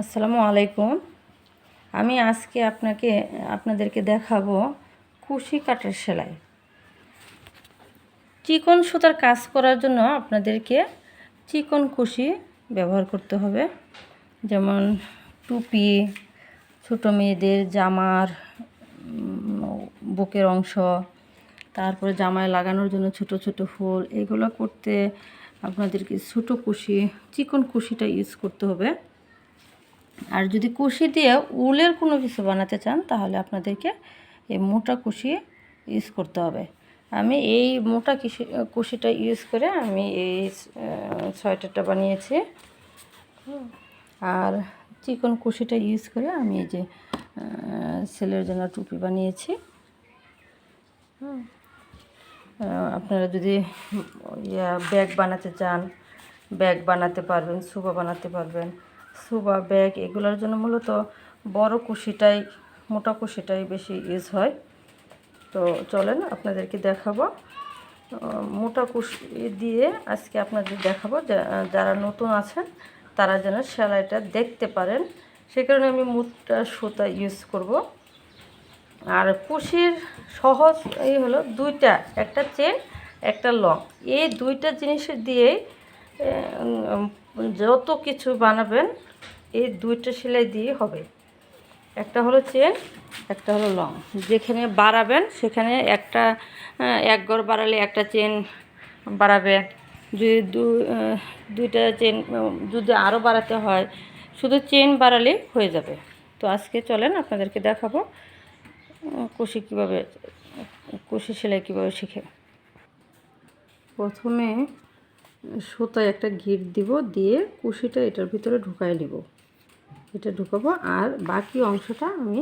আসসালামু আলাইকুম। আমি আজকে আপনাকে, আপনাদেরকে দেখাবো কুশি কাটার সেলাই। চিকন সুতার কাজ করার জন্য আপনাদেরকে চিকন কুশি ব্যবহার করতে হবে। যেমন টুপি, ছোটো মেয়েদের জামার বুকের অংশ, তারপরে জামায় লাগানোর জন্য ছোট ছোট ফুল এগুলো করতে আপনাদেরকে ছোটো কুশি, চিকন কুশিটা ইউজ করতে হবে। আর যদি কুশি দিয়ে উলের কোনো কিছু বানাতে চান, তাহলে আপনাদেরকে এই মোটা কুশি ইউজ করতে হবে। আমি এই মোটা কুশি, কুশিটা ইউজ করে আমি এই সোয়েটারটা বানিয়েছি। আর চিকন কুশিটা ইউজ করে আমি এই যে ছেলের জন্য টুপি বানিয়েছি। আপনারা যদি ব্যাগ বানাতে চান, ব্যাগ বানাতে পারবেন সুবা বানাতে পারবেন। সুবা ব্যাগ এগুলোর জন্য মূলত বড় কুশিটাই, মোটা কুশিটাই বেশি ইউজ হয়। তো চলেন আপনাদেরকে দেখাবো। মোটা কুশি দিয়ে আজকে আপনাদের দেখাবো যারা নতুন আছেন, তারা যেন সেলাইটা দেখতে পারেন। সে কারণে আমি মোটা সুতা ইউজ করব। আর কুশির সহজ এই হলো দুইটা, একটা চেন, একটা লং। এই দুইটা জিনিস দিয়েই যত কিছু বানাবেন এই দুইটা সেলাই দিয়ে হবে। একটা হলো চেন, একটা হলো লং। যেখানে বাড়াবেন, সেখানে একটা এক গড় বাড়ালে একটা চেন বাড়াবেন যদি দুইটা চেন যদি আরও বাড়াতে হয়, শুধু চেন বাড়ালেই হয়ে যাবে। তো আজকে চলেন আপনাদেরকে দেখাবো কুশি কীভাবে কুশি সেলাই কীভাবে শিখে। প্রথমে সুতায় একটা গিট দিব, দিয়ে কুশিটা এটার ভিতরে ঢুকাই নেব। এটা ঢুকাবো, আর বাকি অংশটা আমি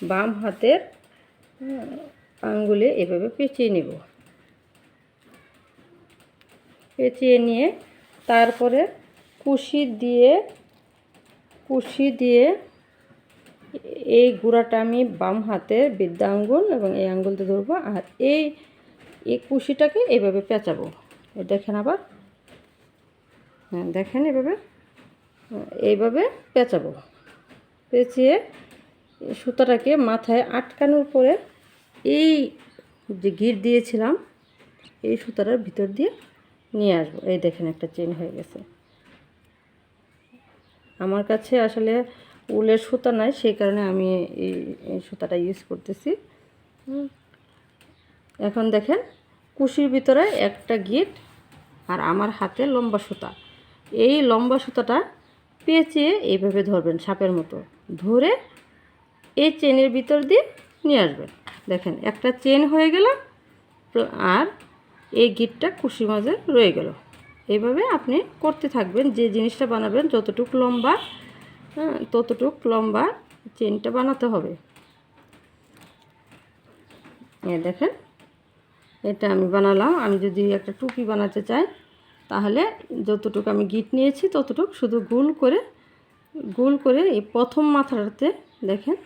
বাম হাতের আঙ্গুলে এভাবে পেঁচিয়ে নেব। পেঁচিয়ে নিয়ে তারপরে কুশি দিয়ে কুশি দিয়ে এই গুঁড়াটা আমি বাম হাতে বৃদ্ধা আঙ্গুল এবং এই আঙ্গুল দিয়ে ধরবো, আর এই এই কুশিটাকে এভাবে পেঁচাবো। দেখেন আবার। হ্যাঁ দেখেন এভাবে, এইভাবে পেঁচাবো। পেঁচিয়ে সুতাটাকে মাথায় আটকানোর পরে এই যে গিট দিয়েছিলাম, এই সুতাটার ভিতর দিয়ে নিয়ে আসব। এই দেখেন একটা চেন হয়ে গেছে। আমার কাছে আসলে উলের সুতা নাই, সেই কারণে আমি এই সুতাটা ইউজ করতেছি। এখন দেখেন, কুশির ভিতরে একটা গিট আর আমার হাতে লম্বা সুতা। এই লম্বা সুতাটা পেঁচিয়ে এইভাবে ধরবেন সাপের মতো। ধরে এই চেনের ভিতর দিয়ে নিয়ে আসবেন। দেখেন, একটা চেন হয়ে গেল, আর এই গিটটা কুশি মাঝে রয়ে গেল। এইভাবে আপনি করতে থাকবেন, যে জিনিসটা বানাবেন, যতটুক লম্বা হ্যাঁ ততটুক লম্বা চেনটা বানাতে হবে। দেখেন, এটা আমি বানালাম। আমি যদি একটা টুপি বানাতে চাই তাহলে যতটুকু আমি গিট নিয়েছি ততটুকু শুধু গোল করে গোল করে এই প্রথম মাথাটাতে দেখেন,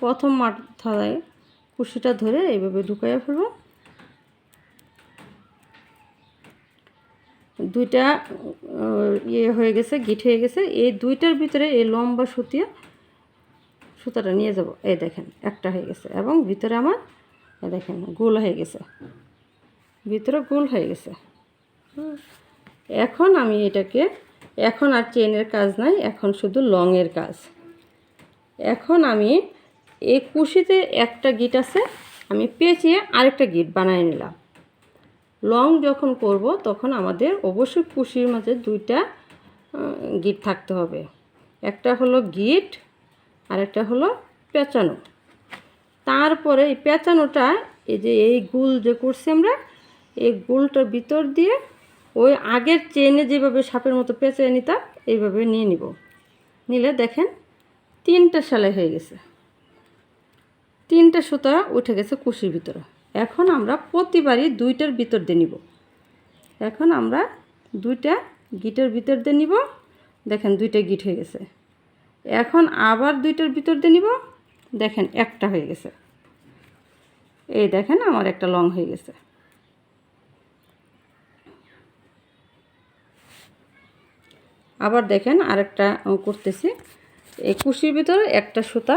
প্রথম মাথায় কুশিটা ধরে এইভাবে ঢুকাইয়া ফেলব। দুইটা ইয়ে হয়ে গেছে, গিট হয়ে গেছে, এই দুইটার ভিতরে এই লম্বা সুতিয়া, সুতাটা নিয়ে যাব। এই দেখেন, একটা হয়ে গেছে এবং ভিতরে আমার দেখেন, গোল হয়ে গেছে। ভিতরে গোল হয়ে গেছে। এখন আমি এটাকে, এখন আর চেনের কাজ নাই, এখন শুধু লংয়ের কাজ। এখন আমি এই কুশিতে একটা গিট আছে, আমি পেঁচিয়ে আরেকটা গিট বানিয়ে নিলাম। লং যখন করব, তখন আমাদের অবশ্যই কুশির মাঝে দুইটা গিট থাকতে হবে। একটা হলো গিট আর একটা হলো পেঁচানো। তারপরে এই পেঁচানোটা, এই যে এই গুল যে করছি আমরা, এই গুলটার ভিতর দিয়ে ওই আগের চেনে যেভাবে সাপের মতো পেঁচিয়ে নিতাম, এইভাবে নিয়ে নিব। নিলে দেখেন তিনটা সেলাই হয়ে গেছে। তিনটা সুতা উঠে গেছে কুশির ভিতরে। এখন আমরা প্রতিবারই দুইটার ভিতর দিয়ে নিব। এখন আমরা দুইটা গিটের ভিতর দিয়ে নিব। দেখেন দুইটা গিট হয়ে গেছে। এখন আবার দুইটার ভিতর দিয়ে নিব। দেখেন একটা হয়ে গেছে। এই দেখেন আমার একটা লং হয়ে গেছে। আবার দেখেন আরেকটা করতেছি। এই কুশির ভিতরে একটা সুতা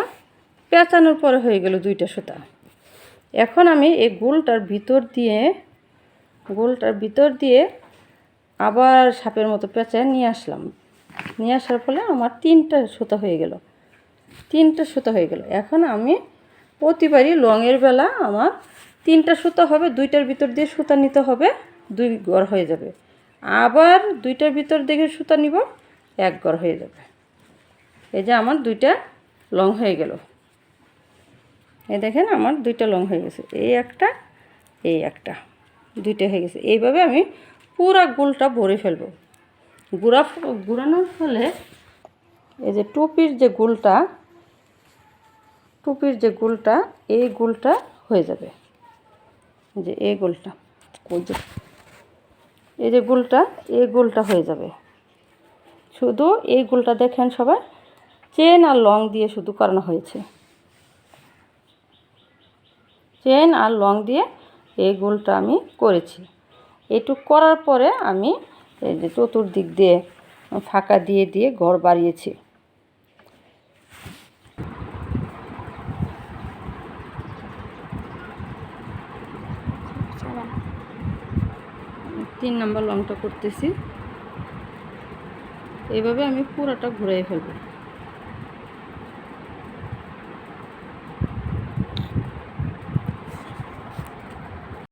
পেঁচানোর পরে হয়ে গেল দুইটা সুতা। এখন আমি এই গোলটার ভিতর দিয়ে, গোলটার ভিতর দিয়ে আবার সাপের মতো পেঁচায় নিয়ে আসলাম। নিয়ে আসার ফলে আমার তিনটা সুতা হয়ে গেল। তিনটা সুতা হয়ে গেল। এখন আমি প্রতিবারই লংয়ের বেলা আমার তিনটা সুতা হবে, দুইটার ভিতর দিয়ে সুতা নিতে হবে, দুই গড় হয়ে যাবে। আবার দুইটার ভিতর দেখে সুতা নিব, এক গড় হয়ে যাবে। এই যে আমার দুইটা লং হয়ে গেল। এই দেখেন আমার দুইটা লং হয়ে গেছে। এই একটা এই একটা, দুইটা হয়ে গেছে। এইভাবে আমি পুরা গোলটা ভরে ফেলব। গুড়া গুড়ানোর ফলে এই যে টুপির যে গোলটা, টুপির যে গোলটা, এই গোলটা হয়ে যাবে। যে এই গোলটা ওই যে এই যে গোলটা, এই গোলটা হয়ে যাবে। শুধু এই গোলটা দেখেন সবাই, চেন আর লং দিয়ে শুধু করানো হয়েছে। চেন আর লং দিয়ে এই গোলটা আমি করেছি। এটু করার পরে আমি এই যে চতুর্দিক দিয়ে ফাঁকা দিয়ে দিয়ে ঘর বাড়িয়েছি। তিন নাম্বার লংটা করতেছি। এইভাবে আমি পুরোটা ঘুরাই ফেলব।